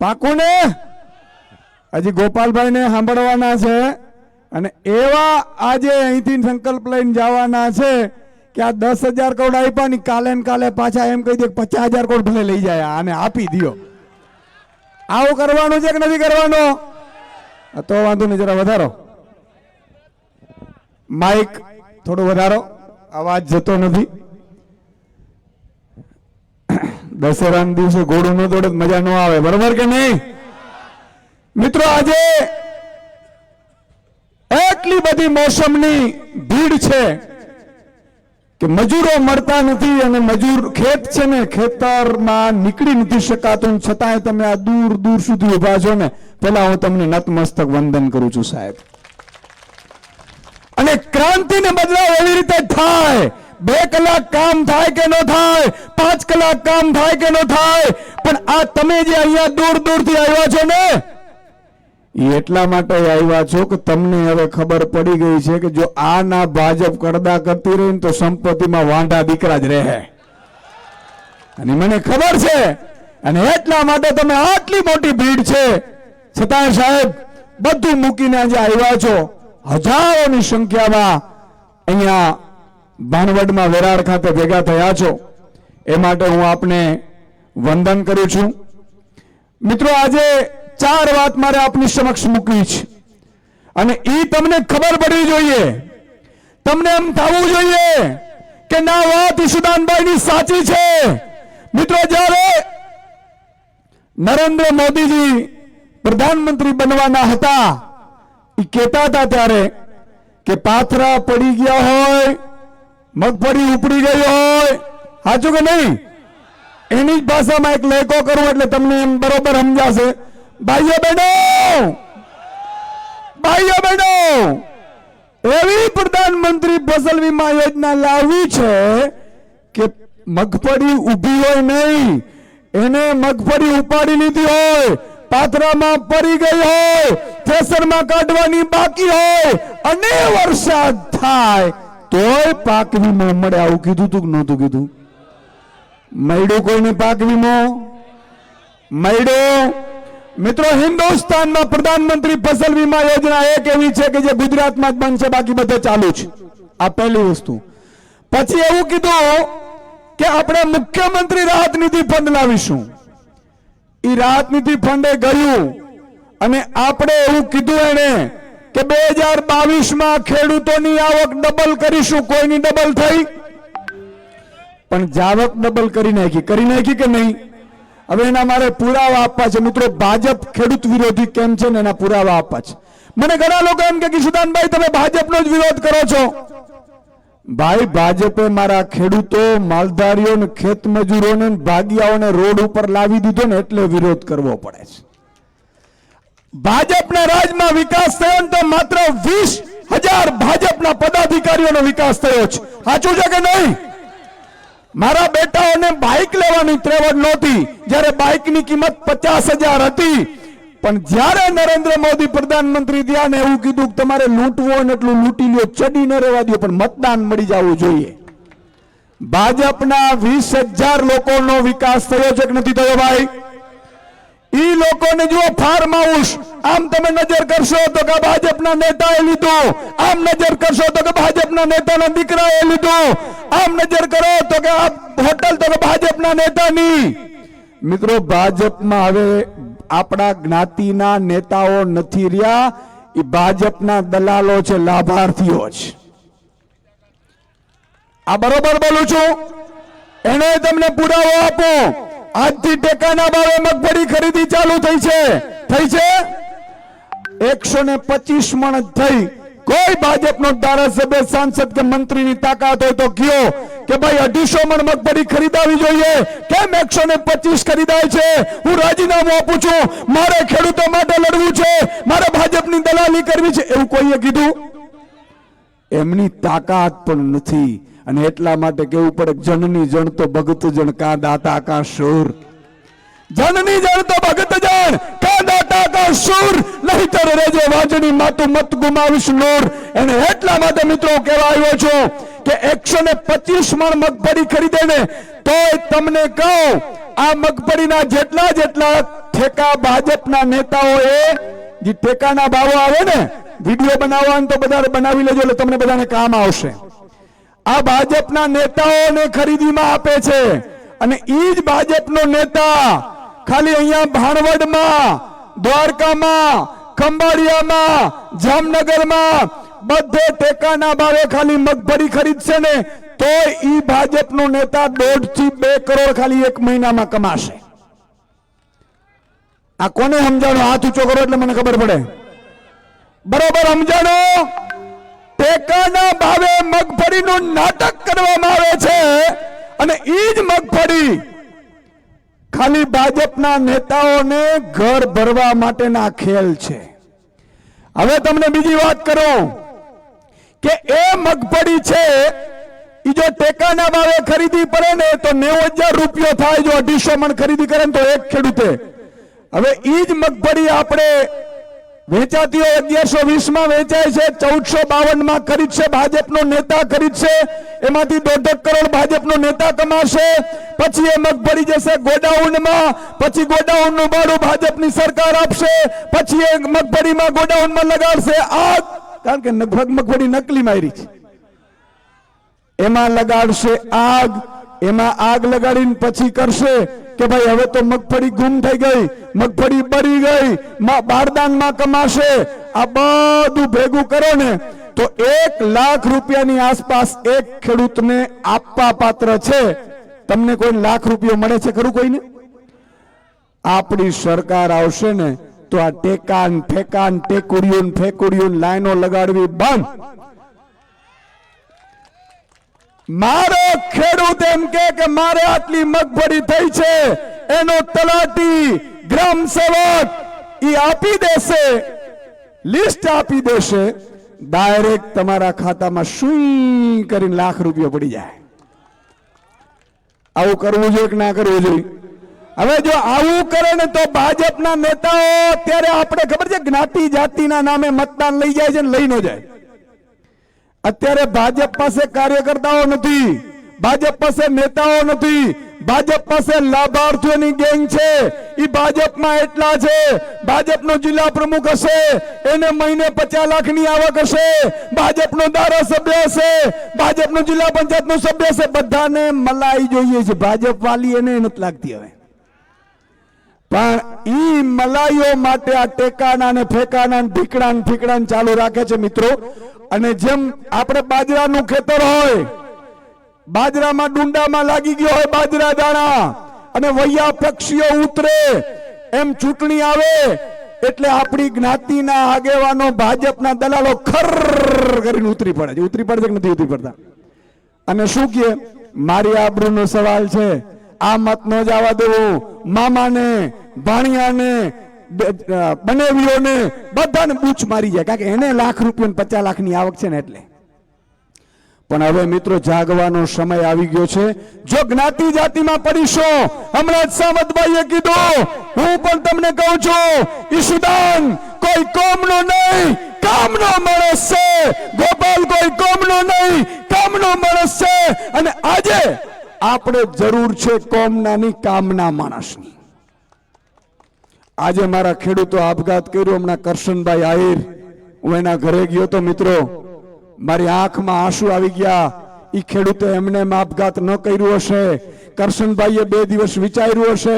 પાકું ને હજી ગોપાલભાઈ ને સાંભળવાના છે. અને એવા આજે અહીંથી સંકલ્પ લઈને જવાના છે કે આ દસ હજાર કરોડ આપ્યા ને કાલે ને કાલે પાછા એમ કહી દે પચાસ હજાર કરોડ ભલે લઈ જાય, આને આપી દો આવું કરવાનું છે કે નથી કરવાનું? તો વાંધો નહીં, જરા વધારો. માઇક થોડો વધારો. અવાજ જતો નથી. દશેરાના દિવસે ઘોડું ન દોડે મજા ન આવે. બરોબર કે નહીં? મિત્રો, આજે એટલી બધી મોસમની ભીડ છે કે મજૂરો મળતા નથી અને મજૂર ખેત છે ને, ખેતરમાં નીકળી નથી શકાતું. છતાંય તમે આ દૂર દૂર સુધી ઊભા છો ને પેલા હું તમને નતમસ્તક વંદન કરું છું સાહેબ. અને ક્રાંતિને બદલાવ એવી રીતે થાય. બે કલાક કામ થાય કે ન થાય? પાંચ કલાક કામ થાય કે ન થાય? પણ આ તમે જે અહીંયા દૂર દૂરથી આવ્યા છો ને, એ એટલા માટે આવ્યા છો કે તમને હવે ખબર પડી ગઈ છે કે જો આ ના ભાજપ કરદા કરતી રહી તો સંપત્તિમાં વાંઢા દીકરા જ રહે. અને મને ખબર છે, અને એટલા માટે તમે આટલી મોટી ભીડ છે. છતાં સાહેબ, બધું મૂકીને આજે આવ્યા છો. હજારોની સંખ્યામાં અહીંયા ભાણવડમાં વેરાળ ખાતે ભેગા થયા છો. એ માટે હું આપને વંદન કરું છું. મિત્રો, આજે ચાર વાત મારે આપની સમક્ષ મૂકવી છે. અને એ તમને ખબર પડવી જોઈએ. તમને એમ થવું જોઈએ કે ના, વાત ઈશુદાનભાઈની સાચી છે. મિત્રો, જ્યારે નરેન્દ્ર મોદીજી પ્રધાનમંત્રી બનવાના હતા એ કહેતા હતા ત્યારે કે પાથરા પડી ગયા હોય, મગફળી ઉપડી ગઈ હોય સાચું કે નહીં? એની જ ભાષામાં એક લેખો કરું એટલે તમને એમ બરોબર સમજાશે. ભાઈઓ બહેનો! ભાઈઓ બહેનો! એવી પ્રધાનમંત્રી ફસલ વીમા યોજના લાવવી છે કે મગફળી ઊભી હોય નહીં. એને મગફળી ઉપાડી લીધી હોય પાથરામાં પડી ગઈ હોય થ્રેસરમાં કાઢવાની બાકી હોય, અને વરસાદ થાય, તોય પાક વીમો મળે. આવું કીધું તું કે નહોતું કીધું? મળ્યું કોઈને પાક વીમો? મળ્યો? મિત્રો, હિન્દુસ્તાનમાં પ્રધાનમંત્રી ફસલ વીમા યોજના એક એવી છે કે જે ગુજરાતમાં જ બનશે, બાકી બધે ચાલુ છે આ પહેલી વસ્તુ. પછી એવું કીધું કે આપણે મુખ્યમંત્રી રાહત નિધિ ફંડ લાવીશું. એ રાહત નિધિ ફંડે ગયું. અને આપણે એવું કીધું એને કે બે હજાર બાવીસમાં ખેડૂતોની આવક ડબલ કરીશું. કોઈની ડબલ થઈ? પણ જાવક ડબલ કરી નાખી. કરી નાખી કે નહીં? હવે એના મારે પુરાવા આપવા છે. મિત્રો, ભાજપ ખેડૂત વિરોધી કેમ છે ને એના પુરાવા આપવા છે. મને ઘણા લોકો એમ કે કિશુદાનભાઈ તમે ભાજપનો જ વિરોધ કરો છો. ભાઈ, ભાજપે મારા ખેડૂતો માલધારીઓ ને ખેત મજૂરોને ભાગિયાઓને રોડ ઉપર લાવી દીધો ને એટલે વિરોધ કરવો પડે છે. ભાજપના રાજમાં વિકાસ થયો ને તો માત્ર વીસ હજાર ભાજપના પદાધિકારીઓનો વિકાસ થયો છે. સાચું છે કે નહીં? મારા બેટાઓને બાઇક લેવાની ત્રેવડ નહોતી, જ્યારે બાઇકની કિંમત પચાસ હજાર હતી. પણ જ્યારે નરેન્દ્ર મોદી પ્રધાનમંત્રી થયા ને એવું કીધું કે તમારે લૂંટવું હોય એટલું લૂંટી લ્યો ચડી ન રહેવા દો પણ મતદાન મળી જવું જોઈએ. ભાજપના વીસ હજાર લોકોનો વિકાસ થયો છે કે નથી થયો ભાઈ? ઈ લોકોને જુઓ ફાર્મ હાઉસ આમ તમે નજર કરશો તો કે ભાજપના નેતાએ લીધું. આમ નજર કરશો તો કે ભાજપના નેતાના દીકરાએ લીધું. આમ નજર કરો તો કે આ હોટલ તો કે ભાજપના નેતાની. મિત્રો, ભાજપમાં હવે આપણા જ્ઞાતિના નેતાઓ નથી રહ્યા. એ ભાજપના દલાલો છે, લાભાર્થીઓ છે આ બરોબર બોલું છું? એને તમને પુરાવો આપો. આજથી ટેકાના ભાવે મગફળી ખરીદી ચાલુ થઈ છે. થઈ છે? એકસો ને પચીસ મણ થઈ. કોઈ ભાજપનો ધારાસભ્ય, સાંસદ કે મંત્રીની તાકાત હોય તો કયો કે ભાઈ અઢીસો મણ મગફળી ખરીદાવી જોઈએ? કેમ એકસો ને પચીસ ખરીદાય છે? હું રાજીનામું આપું છું. મારે ખેડૂતો માટે લડવું છે. મારે ભાજપની દલાલી કરવી છે. એવું કોઈએ કીધું? એમની તાકાત પણ નથી. અને એટલા માટે કેવું પડે જનની જણ તો ભગત જણ, કા દાતા કા શૂર. જનની જણ તો ભગત જણ, કા દાતા કા શૂર. નહીતર રેજે વાજણી માતું મત ગુમાવીશ નૂર. એને એટલા માટે મિત્રો કહેવા આવ્યો છું કે એકસો ને પચીસ મણ મગફળી ખરીદે ને તોય તમને કહું, આ મગફળીના જેટલા જેટલા ઠેકા ભાજપના નેતાઓએ જે ઠેકાના ભાવો આવે ને, વીડિયો બનાવવાનું તો બધા બનાવી લેજો એટલે તમને બધાને કામ આવશે. આ ભાજપના નેતાઓને ખરીદીમાં આપે છે. અને ઈ જ ભાજપનો નેતા ખાલી અહીંયા ભાણવડમાં, દ્વારકામાં, ખંભાળિયામાં, જામનગરમાં બધે ટેકાના ભાવે ખાલી મગફળી ખરીદશે ને તો ઈ ભાજપનો નેતા દોઢથી બે કરોડ ખાલી એક મહિનામાં કમાશે. આ કોને સમજાણો? હાથ ઊંચો કરો એટલે મને ખબર પડે. બરોબર સમજાણો? ટેકાના ભાવે મગફળીનું નાટક કરવામાં આવે છે અને ઈ જ મગફળી ખાલી ભાજપના નેતાઓને ઘર ભરવા માટેના ખેલ છે. હવે તમને બીજી વાત કરું કે એ મગફળી છે એ જો ટેકાના ભાવે ખરીદી પડે ને તો નેવું હજાર રૂપિયો થાય જો અઢીસો મણ ખરીદી કરે તો એક ખેડૂતે. હવે ઈ જ મગફળી આપણે વેચાતી હોય અગિયારસો વીસમાં વેચાય છે, ચૌદસો બાવનમાં ખરીદશે ભાજપનો નેતા ખરીદશે એમાંથી દોઢક કરોડ ભાજપનો નેતા કમાશે, પછી એ મગફળી જશે ગોડાઉનમાં, પછી ગોડાઉનનું ભાડું ભાજપની સરકાર આપશે, પછી એ મગફળીમાં ગોડાઉનમાં લગાડશે. આગ કારણ કે મગફળી નકલી મારી છે. એમાં લગાડશે આગ, એમાં આગ લગાડીને પછી કરશે કે ભાઈ, હવે તો મગફળી ગુમ થઈ ગઈ, મગફળી બળી ગઈ બારદાનમાં કમાશે, આ બધું ભેગું કરો ને, તો એક લાખ રૂપિયાની આસપાસ એક ખેડૂતને આપવા પાત્ર છે. તમને કોઈ લાખ રૂપિયો મળે છે ખરું કોઈને? આપણી સરકાર આવશે ને, તો આ ટેકાન ફેકાન ટેકુડિયું ફેકુડિયું લાઈનો લગાડવી બંધ. મારો ખેડૂત એમ કે મારે આટલી મગફળી થઈ છે, એનો તલાટી, ગ્રામ સેવક, ઈ આપી દેશે, લિસ્ટ આપી દેશે, ડાયરેક્ટ તમારા ખાતામાં શું કરીને લાખ રૂપિયા પડી જાય. આવું કરવું જોઈએ કે ના કરવું જોઈએ? હવે જો આવું કરે ને તો ભાજપના નેતાઓ અત્યારે આપણે ખબર છે જ્ઞાતિ જાતિના નામે મતદાન લઈ જાય છે ને લઈ ન જાય. અત્યારે ભાજપ પાસે કાર્યકર્તાઓ નથી, ભાજપ પાસે નેતાઓ નથી, ભાજપ પાસે લાભાર્થીઓની ગેંગ છે. એ ભાજપમાં એટલા છે, ભાજપનો જિલ્લા પ્રમુખ હશે, એને મહિને પચાસ લાખની આવક હશે, ભાજપનો ધારાસભ્ય હશે, ભાજપનો જિલ્લા પંચાયતનો સભ્ય હશે. બધાને મલાઈ જોઈએ છે. ભાજપ વાલી એને નથી લાગતી હવે. પણ ઈ મલાઈઓ માટે આ ટેકાના ને ફેકાના ને ઢીકડા ને ઠીકડા ચાલુ રાખે છે મિત્રો. અને જેમ આપણે બાજરાનું ખેતર હોય, બાજરામાં ડુંડામાં લાગી ગયો હોય બાજરા દાણા, અને વૈયા પક્ષીઓ ઉતરે, એમ ચૂંટણી આવે, એટલે આપણી જ્ઞાતિના આગેવાનો ભાજપના દલાલો ખર કરીને ઉતરી પડે છે. ઉતરી પડે નથી ઉતરી પડતા? અને શું કહે મારી આબરૂનો સવાલ છે. આ મત ન આવવા દેવું. મામાને, ભાણિયાને બનેવીઓને બધાને બૂચ મારી જાય. કારણ કે એને લાખ રૂપિયા પચાસ લાખની આવક છે ને એટલે. પણ હવે મિત્રો, જાગવાનો સમય આવી ગયો છે. જો જ્ઞાતિ જાતિમાં પડીશો, હમણાં જ સામતભાઈએ કીધું, હું પણ તમને કહું છું ઈશુદાન કોઈ કોમનો નહીં, કામનો માણસ છે. ગોપાલ કોઈ કોમનો નહીં, કામનો માણસ છે. અને આજે આપણે જરૂર છે કોમનાની કામના માણસની. આજે મારા ખેડૂતો આપઘાત કર્યો. હમણાં કરશનભાઈ આહિર, હું એના ઘરે ગયો તો મિત્રો, મારી આંખમાં આંસુ આવી ગયા. એ ખેડૂતે એમને એમ આપઘાત ન કર્યું હશે. કરશનભાઈએ બે દિવસ વિચાર્યું હશે,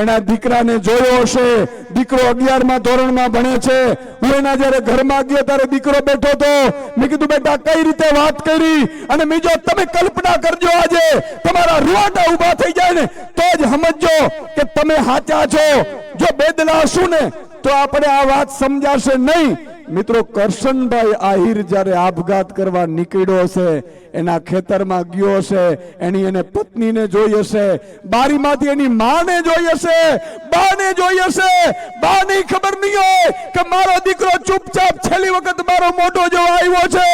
એના દીકરાને જોયો હશે, દીકરો અગિયારમાં ધોરણમાં ભણે છે. હું એના જ્યારે ઘરમાં ગયો ત્યારે દીકરો બેઠો હતો. મેં કીધું, બેટા, કઈ રીતે વાત કરી? અને બીજો, તમે કલ્પના કરજો આજે, તમારા રૂવાટા ઊભા થઈ જાય ને, તો જ સમજજો કે તમે સાચા છો. જો બેદલા શું ને, તો આપણે આ વાત સમજાશે નહીં. મિત્રો, કરશનભાઈ આહિર જ્યારે આપઘાત કરવા નીકળ્યો હશે, એના ખેતરમાં ગયો હશે, એની એને પત્નીને જોઈ હશે, બારીમાંથી એની માને જોઈ હશે, બાને જોઈ હશે, બાને ખબર નહીં હોય કે મારો દીકરો ચૂપચાપ છેલ્લી વખત મારો મોટો જો આવ્યો છે.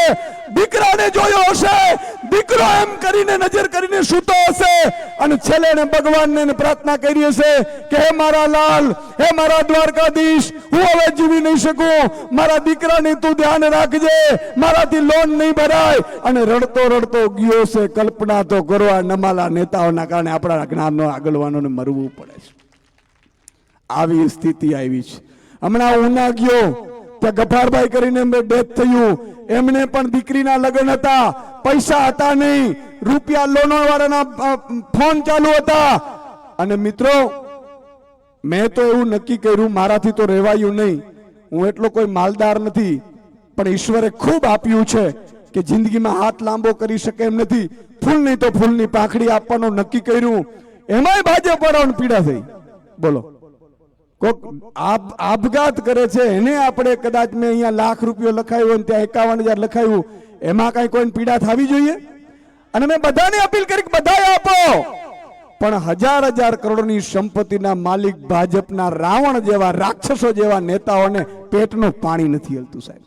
દીકરાને જોયો હશે. દીકરો એમ કરીને નજર કરીને સૂતો હશે. અને છેલ્લે ભગવાનને પ્રાર્થના કરી હશે કે, હે મારા લાલ, હે મારા દ્વારકાધીશ, હું હવે જીવી નહીં શકું. મારા દીકરાને તું ધ્યાન રાખજે. મારાથી લોન નહીં ભરાય. અને રડતો રડતો ગયો છે કલ્પના તો કરો નમાલા નેતાઓના કારણે આપણા જ્ઞાનનો આગળવાનોને મરવું પડે છે. આવી સ્થિતિ આવી છે. હમણાં ઉના ગયો. ત્યાં ગફારભાઈ કરીને એમને ડેથ થયું. એમને પણ દીકરીના લગ્ન હતા. પૈસા હતા નહીં. રૂપિયા લોનવાળાના ફોન ચાલુ હતા. અને મિત્રો, મેં તો એવું નક્કી કર્યું, મારાથી તો રહેવાયું નહીં. હું એટલો કોઈ માલદાર નથી. પણ ઈશ્વરે ખૂબ આપ્યું છે કે જિંદગીમાં હાથ લાંબો કરી શકે એમ નથી. ફૂલ નહીં તો ફૂલની પાંખડી આપવાનું નક્કી કર્યું. એમાંય ભાજપ વાળાઓને પીડા થઈ. બોલો. કોક આપ- આપઘાત કરે છે, એને આપણે કદાચ મેં અહીંયા લાખ રૂપિયો લખાયો ત્યાં એકાવન હજાર લખાયું, એમાં કઈ કોઈને પીડા થવી જોઈએ? અને મેં બધાને અપીલ કરી કે બધાએ આપો. પણ હજાર હજાર કરોડની સંપત્તિના માલિક ભાજપના રાવણ જેવા રાક્ષસો જેવા નેતાઓને પેટનું પાણી નથી હલતું, સાહેબ.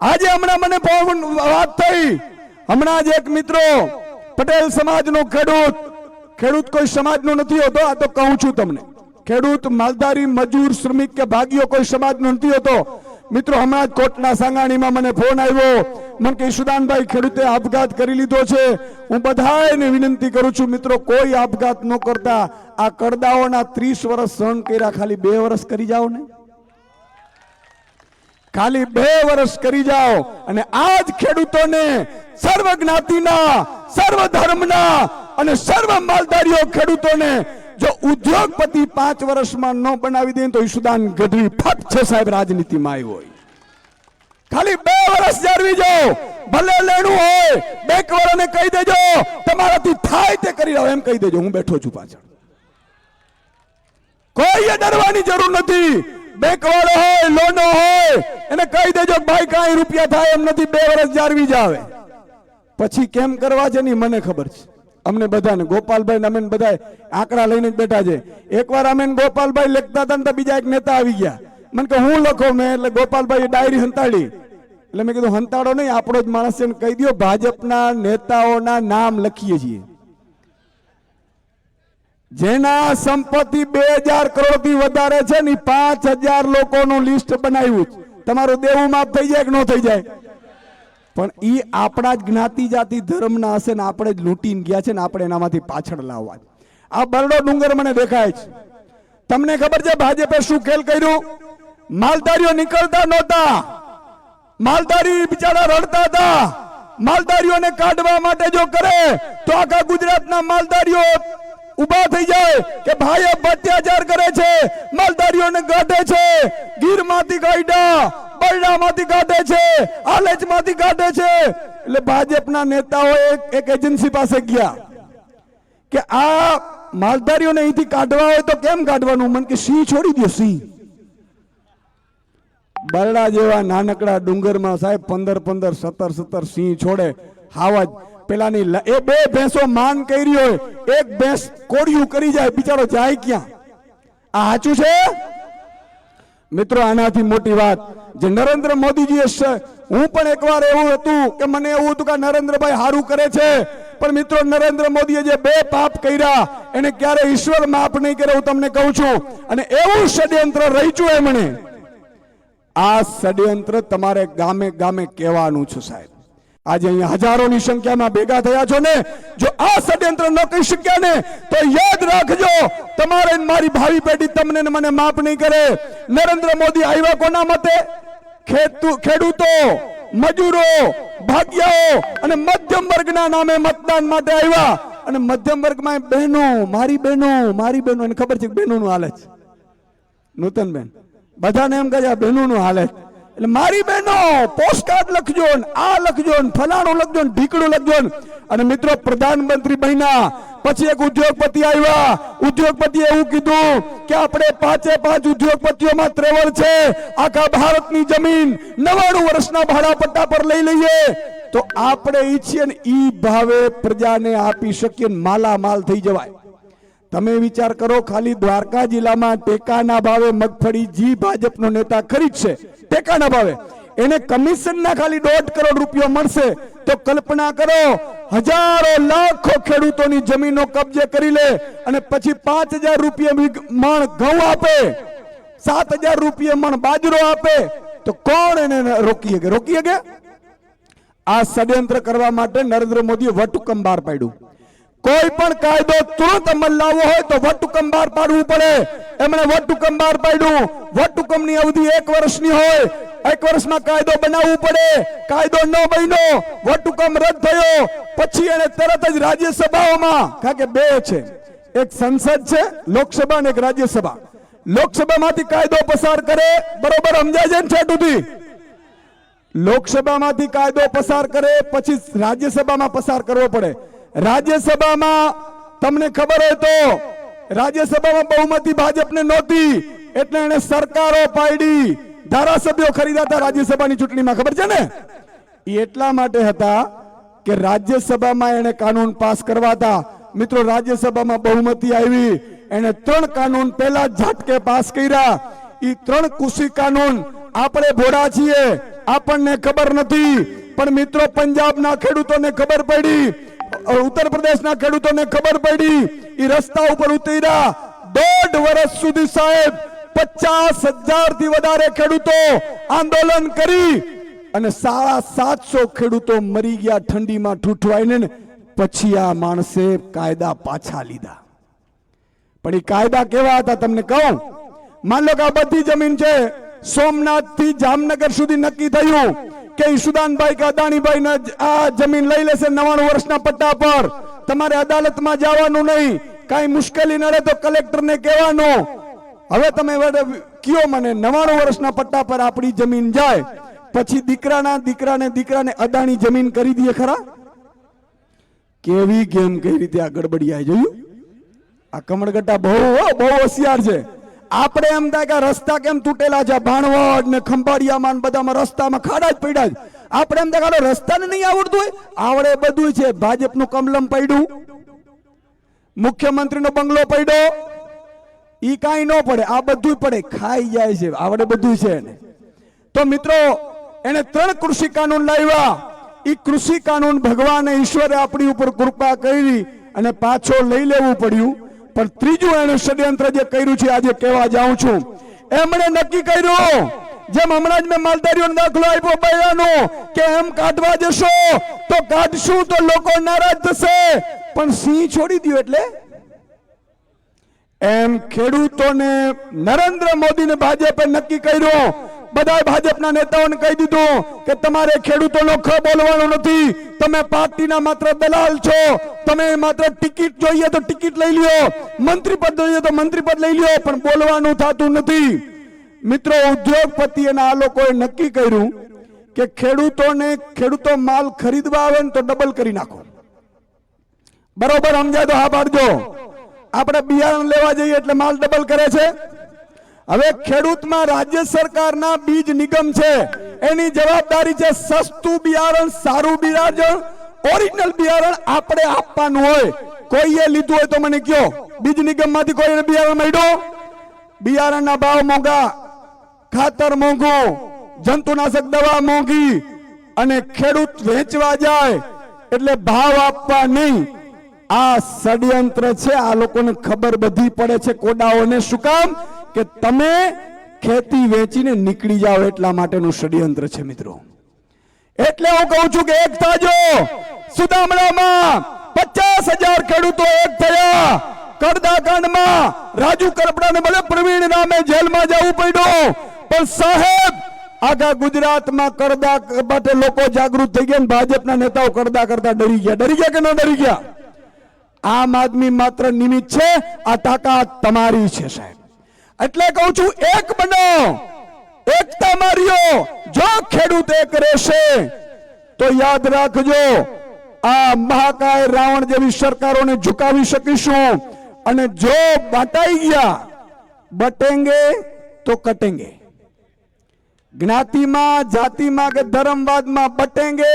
આજે હમણાં મને વાત થઈ. હમણાં જ એક મિત્રો પટેલ સમાજનો ખેડૂત. ખેડૂત કોઈ સમાજનો નથી હોતો, આ તો કહું છું તમને. ખેડૂત, માલધારી, મજૂર, શ્રમિક કે ભાગીઓ કોઈ સમાજનો નથી હોતો. મિત્રો, હમણાં જ કોટના સાંગાણીમાં મને ફોન આવ્યો. મને કે ઈશુદાનભાઈ ખેડૂતે આપઘાત કરી લીધો છે. હું બધાને વિનંતી કરું છું, મિત્રો, કોઈ આપઘાત ન કરતા. આ કરદાઓના ત્રીસ વર્ષ સહન કર્યા, ખાલી બે વર્ષ કરી જાઓ ને. ખાલી બે વર્ષ કરી જાઓ. અને આ જ ખેડૂતોને સર્વ જ્ઞાતિના સર્વ ધર્મના અને સર્વ માલધારીઓ ખેડૂતોને જો ઉદ્યોગપતિ પાંચ વર્ષમાં ન બનાવી દે તો ઈશુદાન ગઢવી ફટ છે સાહેબ રાજનીતિમાં આવ્યો હોય. ખાલી બે વર્ષ જાળવી જાઓ ભલે લેણું હોય, બેંક વાળાને કહી દેજો, તમારાથી થાય તે કરી રહ્યો એમ કહી દેજો, હું બેઠો છું પાછળ. કોઈએ ડરવાની જરૂર નથી. બેંક વાળો હોય, લોનો હોય, એને કહી દેજો ભાઈ, કાંઈ રૂપિયા થાય એમ નથી, બે વર્ષ જાળવી જાવે પછી કેમ કરવા છે ની મને ખબર છે. અમને બધાને ગોપાલભાઈ અમે બધા આંકડા લઈને જ બેઠા છે. એકવાર અમે ગોપાલભાઈ લખતા હતા ને બીજા એક નેતા આવી ગયા. મને કે, હું લખો? મેં એટલે ગોપાલભાઈ ડાયરી હંતાડી. એટલે મેં કીધું, હંતાડો નહીં, આપણો જ માણસ છે. કહી દો ભાજપના નેતાઓના નામ લખીએ છીએ. જેના સંપત્તિ બે હજાર કરોડથી વધારે છે ને પાંચ હજાર લોકોનું લિસ્ટ બનાવ્યું તમારું દેવું માફ થઈ જાય કે ન થઈ જાય? પણ એ આપણા જ જ્ઞાતિ જાતિ ધર્મના હશે ને આપણે જ લૂંટીને ગયા છે ને આપણે એનામાંથી પાછળ લાવવા આ બરડો ડુંગર મને દેખાય છે. તમને ખબર છે ભાજપે શું ખેલ કર્યું? માલધારીઓ નીકળતા નહોતા. માલધારી બિચારા રડતા હતા. માલધારીઓને કાઢવા માટે જો કરે, તો આખા ગુજરાતના માલધારીઓ ઊભા થઈ જાય કે ભાઈ અત્યાચાર કરે છે. માલધારીઓને ગાઢે છે. ગીરમાંથી કાઢ્યા બરડામાંથી કાઢે છે, આલેચમાંથી કાઢે છે. એટલે ભાજપના નેતાઓ એક એજન્સી પાસે ગયા કે આ માલધારીઓને અહીંથી કાઢવા હોય તો કેમ કાઢવાનું? મન કે સિંહ છોડી દો, સિંહ. બરડા જેવા નાનકડા ડુંગરમાં સાહેબ પંદર પંદર, સત્તર સત્તર સિંહ છોડે. હાવજ. પેલાની એ બે ભેંસો માન કરી હોય. એક ભેંસ કોડિયું કરી જાય. બિચારો જાય ક્યાં? આ સાચું છે? મિત્રો, આનાથી મોટી વાત. જે નરેન્દ્ર મોદીજીએ છે હું પણ એકવાર એવું હતું કે મને એવું હતું કે નરેન્દ્રભાઈ સારું કરે છે. પણ મિત્રો, નરેન્દ્ર મોદીએ જે બે પાપ કર્યા, એને ક્યારે ઈશ્વર માફ નહીં કરે હું તમને કહું છું. અને એવું ષડયંત્ર રહીશું એમણે. આ ષડયંત્ર તમારે ગામે ગામે કહેવાનું છું સાહેબ. આજે અહીંયા હજારોની સંખ્યામાં ભેગા થયા છો ને, જો આ ષડયંત્ર ન કહી શક્યા ને, તો યાદ રાખજો, તમારે મારી ભાવિ પેઢી તમને મને માફ નહીં કરે. નરેન્દ્ર મોદી આવ્યા કોના મતે? ખેડૂતો, મજૂરો, ભાગ્યાઓ અને મધ્યમ વર્ગના નામે મતદાન માટે આવ્યા. અને મધ્યમ વર્ગમાં બહેનો, મારી બહેનો મારી બહેનો, એને ખબર છે બહેનોનું હાલે છે. નૂતનબેન. બધાને એમ કહે છે બહેનોનું હાલે છે. એટલે મારી બહેનો પોસ્ટકાર્ડ લખજો ને, આ લખજો ને, ફલાણું લખજો ને, ઢીકડું લખજો અને મિત્રો, પ્રધાનમંત્રી બન્યા. પછી એક ઉદ્યોગપતિ આવ્યા. ઉદ્યોગપતિએ એવું કીધું કે આપણે પાંચે પાંચ ઉદ્યોગપતિઓમાં ત્રેવડ છે. આખા ભારતની જમીન નવાણું વર્ષના ભાડા પટ્ટા પર લઈ લઈએ. તો આપણે ઈચ્છીએ ને ઈ ભાવે પ્રજાને આપી શકીએ માલામાલ થઈ જવાય. તમે વિચાર કરો, ખાલી દ્વારકા જિલ્લામાં ટેકાના ભાવે મગફળી જી ભાજપનો નેતા ખરીદશે ટેકાના ભાવે. એને કમિશનના ખાલી દોઢ કરોડ રૂપિયો મળશે. તો કલ્પના કરો, હજારો લાખો ખેડૂતોની જમીનો કબજે કરી લે અને પછી પાંચ હજાર રૂપિયા મણ ઘઉં આપે. સાત હજાર રૂપિયા મણ બાજરો આપે. તો કોણ એને રોકી શકે રોકી શકે આ ષડયંત્ર કરવા માટે નરેન્દ્ર મોદીએ વટુકમ બહાર પાડ્યું. કોઈ પણ કાયદો તુરંત અમલ લાવવો હોય તો વટહુકમ બહાર પાડવું પડે. એમણે વટહુકમ બહાર પાડ્યું. વટહુકમની અવધિ એક વર્ષની હોય. એક વર્ષમાં કાયદો બનાવવું પડે. કાયદો ન બન્યો, વટહુકમ રદ થયો. પછી એને તરત જ રાજ્યસભાઓમાં, કારણ કે બે છે. એક સંસદ છે, લોકસભા અને એક રાજ્યસભા. લોકસભામાંથી કાયદો પસાર કરે, બરોબર સમજાય છે ને છેટુથી લોકસભામાંથી કાયદો પસાર કરે, પછી રાજ્યસભામાં પસાર કરવો પડે. રાજ્યસભામાં તમને ખબર હોય તો રાજ્યસભામાં બહુમતી ભાજપને નહોતી, એટલે એને સરકારો પાડી, ધારાસભ્યો ખરીદાતા રાજ્યસભાની ચૂંટણીમાં. ખબર છે ને? એ એટલા માટે હતા કે રાજ્યસભામાં એને કાનૂન પાસ કરવા હતા. મિત્રો, રાજ્યસભામાં બહુમતી આવી એને ત્રણ કાનૂન પહેલા ઝાટકે પાસ કર્યા. એ ત્રણ કૃષિ કાનૂન આપણે ભોળા છીએ, આપણને ખબર નથી. પણ મિત્રો, પંજાબના ખેડૂતોને ખબર પડી ઉત્તર પ્રદેશના ખેડૂતોને ખબર પડી. એ રસ્તા ઉપર ઉતર્યા. દોઢ વર્ષ સુધી સાહેબ પચાસ હજારથી વધારે ખેડૂતો આંદોલન કરી અને સાડા સાતસો ખેડૂતો મરી ગયા ઠંડીમાં ઠૂઠવાઈને પછી આ માણસે કાયદા પાછા લીધા. પણ એ કાયદા કેવા હતા તમને કહું? માન લો કે આ બધી જમીન છે સોમનાથથી જામનગર સુધી નક્કી થયું. કે ઈશુદાનભાઈ કે અદાણીભાઈ આ જમીન લઈ લેશે નવાણું વર્ષના પટ્ટા પર. તમારે અદાલતમાં જવાનું નહીં. કાંઈ મુશ્કેલી નડે તો કલેક્ટરને કહેવાનું. હવે તમે કયો મને, નવાણું વર્ષના પટ્ટા પર આપણી જમીન જાય, પછી દીકરાના દીકરાને દીકરાને અદાણી જમીન કરી દઈએ ખરા? કેવી ગેમ કઈ રીતે આ ગડબડિયા જોયું? આ કમળગટ્ટા બહુ બહુ હોશિયાર છે. આપણે એમ થાય કે રસ્તા કેમ તૂટેલા છે? ભાણવડ ને ખંભાળિયામાં બધામાં રસ્તામાં ખાડા જ પડ્યા છે. આપણે એમ થાય રસ્તાને નહીં આવડતું હોય? આવડે બધું છે. ભાજપનું કમલમ પડ્યું. મુખ્યમંત્રીનો બંગલો પડ્યો. ઈ કાંઈ ન પડે. આ બધું પડે. ખાઈ જાય છે. આવડે બધું છે એને. તો મિત્રો, એને ત્રણ કૃષિ કાનૂન લાવ્યા. ઈ કૃષિ કાનૂન ભગવાન ઈશ્વરે આપણી ઉપર કૃપા કરી અને પાછો લઈ લેવું પડ્યું. પણ ત્રીજું એનું ષડયંત્ર જે કર્યું છે, આજે કહેવા જાઉં છું. એમણે નક્કી કર્યું, જેમ હમણાં જ મેં માલધારીઓનો દાખલો આપ્યો બૈરાનો કે એમ કાઢવા જશો, તો કાઢશું, તો લોકો નારાજ થશે. પણ સિંહ છોડી દીધું એટલે. એમ ખેડૂતોને નરેન્દ્ર મોદીને ભાજપે નક્કી કર્યું બધા ભાજપના નેતાઓને કહી દીધું કે તમારે ખેડૂતોનો ખ બોલવાનો નથી. તમે પાર્ટીના માત્ર દલાલ છો. તમે માત્ર ટિકિટ જોઈએ તો ટિકિટ લઈ લ્યો. મંત્રી પદ જોઈએ તો મંત્રી પદ લઈ લ્યો, પણ બોલવાનું થતું નથી. મિત્રો, ઉદ્યોગપતિ અને આ લોકોએ નક્કી કર્યું કે ખેડૂતોને ખેડૂતો માલ ખરીદવા આવે ને તો ડબલ કરી નાખો. બરોબર, સમજાય તો હા પાડજો. આપણે બિયારણ લેવા જઈએ એટલે માલ ડબલ કરે છે. હવે ખેડૂતમાં રાજ્ય સરકારના બીજ નિગમ છે. એની જવાબદારી છે સસ્તું બિયારણ, સારું બિયારણ ઓરિજિનલ બિયારણ આપણે આપવાનું હોય. કોઈએ લીધું હોય તો મને કયો બીજ નિગમમાંથી કોઈને બિયારણ મળ્યું? બિયારણના ભાવ મોંઘા, ખાતર મોંઘું, જંતુનાશક દવા મોંઘી અને ખેડૂત વેચવા જાય એટલે ભાવ આપવા નહીં. આ ષડયંત્ર છે, આ લોકોને ખબર બધી પડે છે, કોડાઓને શું કામ? કે તમે ખેતી વેચીને નીકળી જાઓ એટલા માટેનું ષડયંત્ર છે મિત્રો. એટલે હું કહું છું કે એક થાજો. સુદામડામાં પચાસ હજાર ખેડૂતો એક થયા. કરદાકાંડમાં રાજુ કરપડાને ભલે પ્રવીણ નામે જેલમાં જવું પડ્યું, પણ સાહેબ, આખા ગુજરાતમાં કરદા માટે લોકો જાગૃત થઈ ગયા ભાજપના નેતાઓ કરદા કરતા ડરી ગયા. ડરી ગયા કે ન ડરી ગયા? આમ આદમી માત્ર નિમિત્ત છે, આ તાકાત તમારી છે સાહેબ. એટલે કહું છું, એક બનો એકતા માર્યો. જો ખેડૂત એક રહેશે તો યાદ રાખજો, આ મહાકાય રાવણ જેવી સરકારોને ઝુકાવી શકીશું. અને જો બટાઈ ગયા, બટેંગે તો કટેંગે. જ્ઞાતિમાં, જાતિમાં કે ધર્મવાદમાં બટેંગે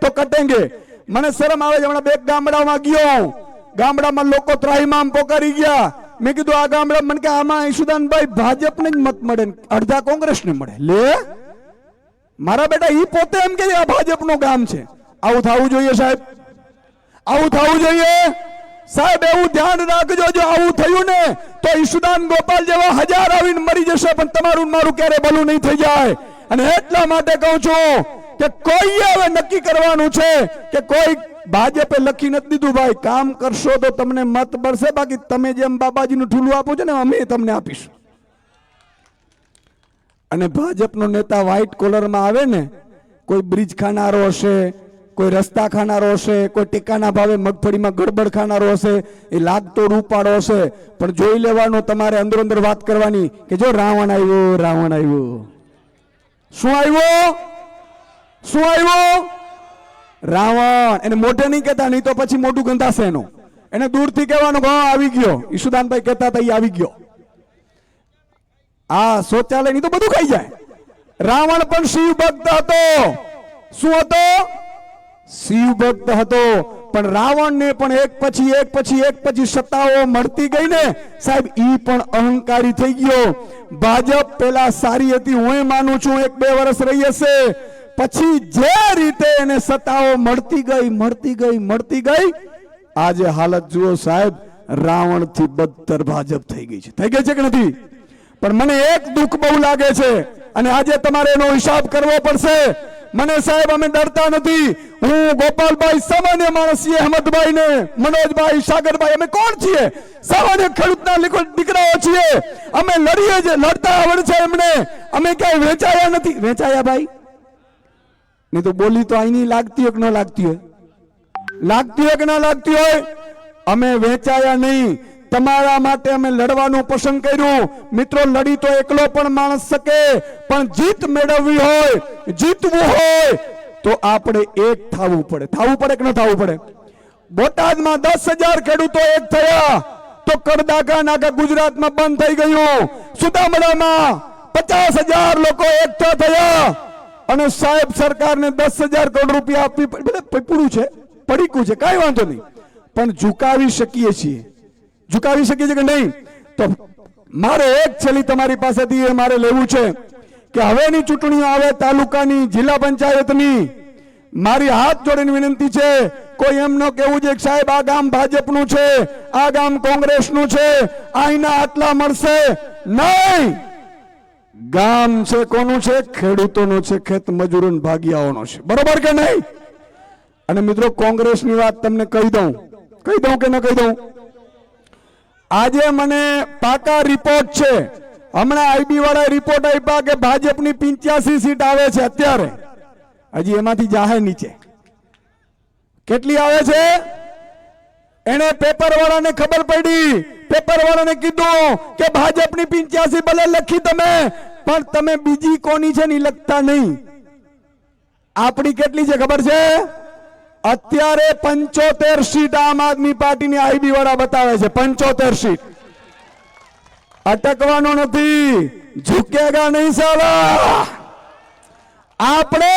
તો કટેંગે. મને શરમ આવે છે, હમણાં બે ગામડામાં ગયો. ગામડામાં લોકો ત્રાહીમામ પોકારી ગયા. મેં કીધું આ ગામડા મને કે આમાં ઈશુદાનભાઈ ભાજપને જ મત મળે અડધા કોંગ્રેસને મળે. લે? મારા બેટા, ઈ પોતે એમ કે આ ભાજપનું ગામ છે. આવું થવું જોઈએ સાહેબ. આવું થવું જોઈએ. સાહેબ, એવું ધ્યાન રાખજો, જો આવું થયું ને, તો ઈશુદાન ગોપાલ જેવા હજાર આવીને મરી જશે, પણ તમારું મારું ક્યારે ભલું નહીં થઈ જાય? અને એટલા માટે કહું છું કે કોઈએ હવે નક્કી કરવાનું છે કે કોઈ ભાજપે લખી નથી દીધું, ભાઈ, કામ કરશો તો તમને મત મળશે. બાકી તમે જેમ બાબાજીનું ઠૂલું આપો છો ને અમે તમને આપીશું. અને ભાજપનો નેતા વ્હાઈટ કોલરમાં આવે ને, કોઈ બ્રિજ ખાનારો હશે, કોઈ રસ્તા ખાનારો હશે, કોઈ ટેકાના ભાવે મગફળીમાં ગડબડ ખાનારો હશે, એ લાગતો રૂપાળો હશે. પણ જોઈ લેવાનો તમારે અંદર અંદર વાત કરવાની કે જો રાવણ આવ્યો રાવણ આવ્યો. શું આવ્યો? શું આવ્યો? રાવણ. એને મોઢે નહીં કહેતા, નહીં તો પછી મોટું ગંધાશે એનું. એને દૂરથી કહેવાનું, હા, આવી ગયો. ઈશુદાનભાઈ કહેતા હતા એ આવી ગયો. આ શૌચાલયની તો બધું ખાઈ જાય. રાવણ પણ શિવ ભક્ત હતો. શું હતો? શિવ ભક્ત હતો. પણ રાવણને પણ એક પછી એક પછી એક પછી સત્તાઓ મળતી ગઈ ને, સાહેબ, ઈ પણ અહંકારી થઈ ગયો. ભાજપ પેલા સારી હતી હું માનું છું, એક બે વર્ષ રહી હશે. પછી જે રીતે એને સત્તાઓ મળતી ગઈ મળતી ગઈ મળતી ગઈ, આજે હાલત જુઓ સાહેબ રાવણથી બદતર ભાજપ થઈ ગઈ છે. થઈ ગઈ છે કે નથી? પણ મને એક દુઃખ બહુ લાગે છે, અને આજે તમારે એનો હિસાબ કરવો પડશે. મને સાહેબ, અમે ડરતા નથી. હું ગોપાલભાઈ સામાન્ય માણસ છીએ અહમદભાઈ ને મનોજભાઈ, સાગરભાઈ, અમે કોણ છીએ? સામાન્ય ખેડૂતના દીકરાઓ છીએ. અમે લડીએ છે લડતા આવડે છે એમને. અમે ક્યાંય વેચાયા નથી. વેચાયા ભાઈ? નહીં તો બોલી તો અહીંની લાગતી હોય કે ન લાગતી હોય? લાગતી હોય કે ના લાગતી હોય? અમે વેચાયા નહીં. તમારા માટે અમે લડવાનું પસંદ કર્યું. મિત્રો, લડી તો એકલો પણ માણસ શકે, પણ જીત મેળવવી હોય, જીતવું હોય, તો આપણે એક થવું પડે. થવું પડે કે ન થવું પડે? બોટાદમાં દસ હજાર ખેડૂતો એક થયા, તો કરદાકા નાગા ગુજરાતમાં બંધ થઈ ગયું. સુદામડામાં પચાસ હજાર લોકો એકઠા થયા. અને સાહેબ સરકારને દસ હજાર કરોડ રૂપિયા આપવી પીપળું છે, પડીકું છે, કાંઈ વાંધો નહીં. પણ ઝુકાવી શકીએ છીએ. ઝુકાવી શકીએ છીએ કે નહીં? તો મારે એક છેલ્લી તમારી પાસેથી એ મારે લેવું છે કે હવેની ચૂંટણીઓ આવે તાલુકાની, જિલ્લા પંચાયતની. મારી હાથ જોડીને વિનંતી છે, કોઈ એમનો કેવું છે સાહેબ આ ગામ ભાજપનું છે, આ ગામ કોંગ્રેસનું છે અહીંના આટલા મળશે. નહીં! ગામ છે, કોનું છે? ખેડૂતોનું છે, ખેત મજૂરો ભાગીયાઓનો છે. બરોબર કે નહીં? અને મિત્રો, કોંગ્રેસની વાત તમને કહી દઉં. કહી દઉં કે ન કહી દઉં? આજે મને પાકા રિપોર્ટ છે. હમણાં આઈબી વાળા રિપોર્ટ આપ્યા કે ભાજપની પિંચ્યાસી સીટ આવે છે અત્યારે. હજી એમાંથી જાહે નીચે. કેટલી આવે છે? એને પેપર વાળાને ખબર પડી. પેપર વાળાને કીધું કે ભાજપની પિંચ્યાસી ભલે લખી તમે પણ તમે બીજી કોની છે ને લખતા નહીં? આપણી કેટલી છે ખબર છે? અત્યારે પંચોતેર સીટ આમ આદમી પાર્ટીની આઈબી વાળા બતાવે છે, પંચોતેર સીટ. અટકવાનો નથી. ઝુકેગા નહીં સાલા. આપણે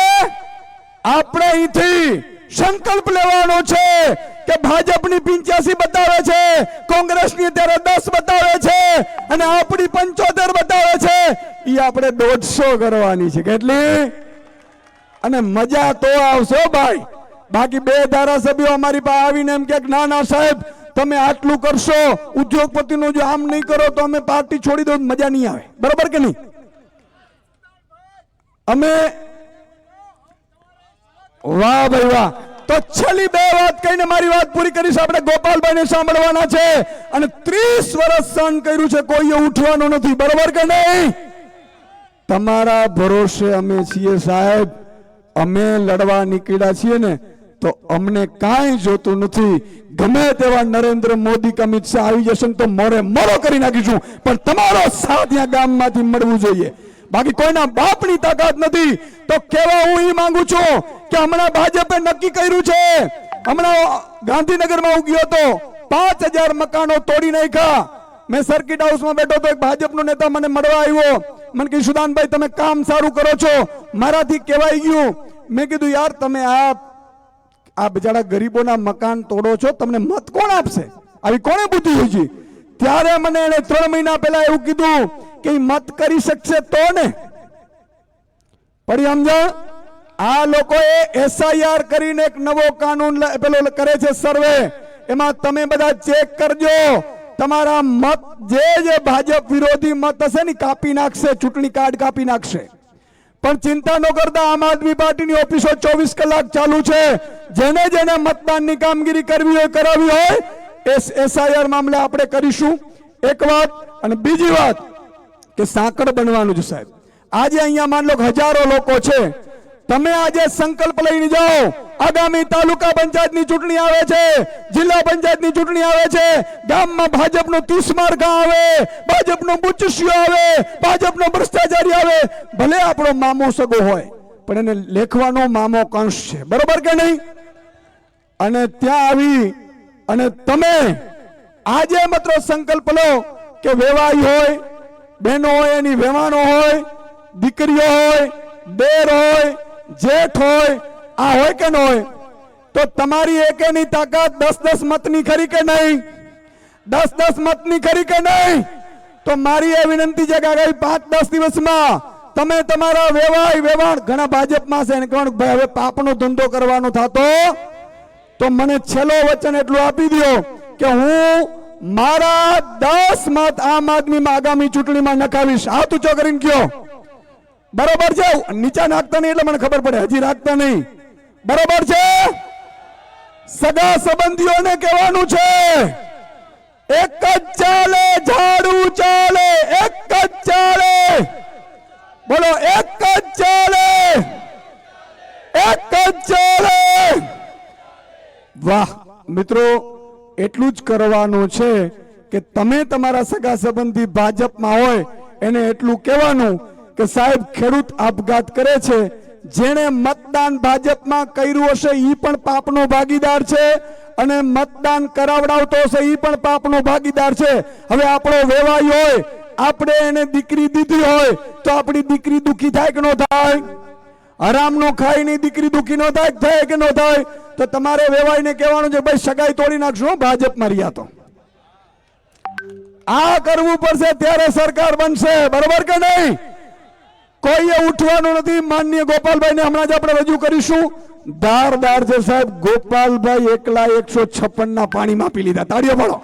આપણે અહીંથી સંકલ્પ લેવાનો છે. કે ભાજપની પિંચ્યાસી બતાવે છે, કોંગ્રેસની અત્યારે દસ બતાવે છે અને આપણી પંચોતેર બતાવે છે. એ આપણે દોઢસો કરવાની છે, કેટલી? અને મજા તો આવશે ભાઈ. બાકી બે ધારાસભ્યો અમારી પાસે આવીને એમ કે ના ના સાહેબ, તમે આટલું કરશો, ઉદ્યોગપતિનું જો આમ નહીં કરો તો અમે પાર્ટી છોડી દો, મજા નહીં આવે. બરાબર કે નહીં? અમે વાહ ભાઈ વાહ. તો છેલ્લી બે વાત કહીને મારી વાત પૂરી કરીશ. આપણે ગોપાલભાઈ ને સાંભળવાના છે. અને ત્રીસ વર્ષ સહન કર્યું છે. કોઈએ ઉઠવાનું નથી. બરોબર કે નહીં? તમારા ભરોસે અમે છીએ સાહેબ. અમે લડવા નીકળ્યા છીએ ને, તો અમને કાંઈ જોતું નથી. ગમે તેવા નરેન્દ્ર મોદી કે અમિત શાહ આવી જશે તો મોરે મોરો કરી નાખીશું. પણ તમારો સાથ ત્યાં ગામમાંથી મળવું જોઈએ. બાકી કોઈના બાપની તાકાત નથી. તો કેવા હું એ માંગુ છું કે હમણાં ભાજપે નક્કી કર્યું છે. હમણાં ગાંધીનગરમાં ઉગ્યો હતો. પાંચ હજાર મકાનો તોડી નાખ્યા. મેં સર્કિટ હાઉસમાં બેઠો તો એક ભાજપનો નેતા મને મળવા આવ્યો. મને કે સુદાનભાઈ, તમે કામ સારું કરો છો. મારાથી કહેવાય ગયું. મેં કીધું, યાર, તમે આ આ બિચારા ગરીબોના મકાન તોડો છો. તમને મત કોણ આપશે? આવી કોણે બુદ્ધિ હોય છે ત્યારે મને એને ત્રણ મહિના પહેલા એવું કીધું કે મત કરી શકશે તો ને? પડી સમજા આ લોકોએ એસઆઈઆર કરીને એક નવો કાનૂન પેલો કરે છે સર્વે. એમાં તમે બધા ચેક કરજો. તમારા મત જે જે ભાજપ વિરોધી મત હશે ને, કાપી નાખશે, ચૂંટણી કાર્ડ કાપી નાખશે. પણ ચિંતા ન કરતા, આમ આદમી પાર્ટીની ઓફિસો ચોવીસ કલાક ચાલુ છે. જેને જેને મતદાનની કામગીરી કરવી હોય, કરાવી હોય એસ એસઆઈઆર મામલે આપણે કરીશું. એક વાત અને બીજી વાત કે સાંકળ બનવાનું છે સાહેબ. આજે અહીંયા માન લો હજારો લોકો છે. તમે આજે સંકલ્પ લઈને જાઓ. આગામી તાલુકા પંચાયતની ચૂંટણી આવે છે. જિલ્લા પંચાયતની ચૂંટણી આવે છે. ગામમાં ભાજપનો ત્રીસ માર્કા આવે. ભાજપનો બુચસ્યો આવે. ભાજપનો ભ્રષ્ટાચારી આવે. ભલે આપણો મામો સગો હોય, પણ એને લેખવાનો મામો કંશ છે. બરોબર કે નહીં? અને ત્યાં આવી અને તમે આજે માત્ર સંકલ્પ લો કે વેવાઈ હોય બહેનો હોય, એની વેવાનો હોય, દીકરીઓ હોય દેર હોય, જેઠ હોય, આ હોય કે ન હોય? તો તમારી એકેની તાકાત દસ દસ મતની ખરી કે નહીં? દસ દસ મતની ખરી કે નહીં? તો મારી એ વિનંતી છે કે આગામી પાંચ દસ દિવસમાં તમે તમારા વેવાય વેવાણ ઘણા ભાજપમાં છે કહેવાનું ભાઈ, હવે પાપનો ધંધો કરવાનો થતો. તો મને છેલ્લો વચન એટલું આપી દો કે હું મારા દસ મત આમ આદમીમાં આગામી ચૂંટણીમાં નખાવીશ. હાથ ઊંચો કરીને કયો? બરોબર છે? નીચા નાખતા નહીં એટલે મને ખબર પડે. હજી રાખતા નહીં. બરોબર છે? સગા સંબંધીઓને કહેવાનું છે, એક જ ચાલે, ઝાડુ ચાલે, એક જ ચાલે. બોલો, એક જ ચાલે, એક જ ચાલે. વાહ, મિત્રો એટલું જ કરવાનું છે કે તમે તમારા સગા સંબંધી ભાજપમાં હોય, એને એટલું કહેવાનું કે સાહેબ ખેડૂત આપઘાત કરે છે. જેણે મતદાન ભાજપમાં કર્યું હશે એ પણ પાપનો ભાગીદાર છે. અને મતદાન કરાવડાવતો હશે એ પણ પાપનો ભાગીદાર છે. હવે આપણો વેવાઈ હોય, આપણે એને દીકરી દીધી હોય, તો આપણી દીકરી દુખી થાય કે ન થાય? હરામનો નહીં, દીકરી દુખી ન થાય થાય કે ન થાય, તો તમારે વેવાઈને કહેવાનું છે, ભાઈ, સગાઈ તોડી નાખશું ભાજપ મારી તો. આ કરવું પડશે ત્યારે સરકાર બનશે, બરોબર કે નહીં? કોઈએ ઉઠવાનું નથી, માનનીય ગોપાલભાઈ ને હમણાં જ આપણે રજૂ કરીશું. ધારદાર છે સાહેબ, ગોપાલભાઈ એકલા એકસો છપ્પન ના પાણીમાં પી લીધા. તાળીઓ પાડો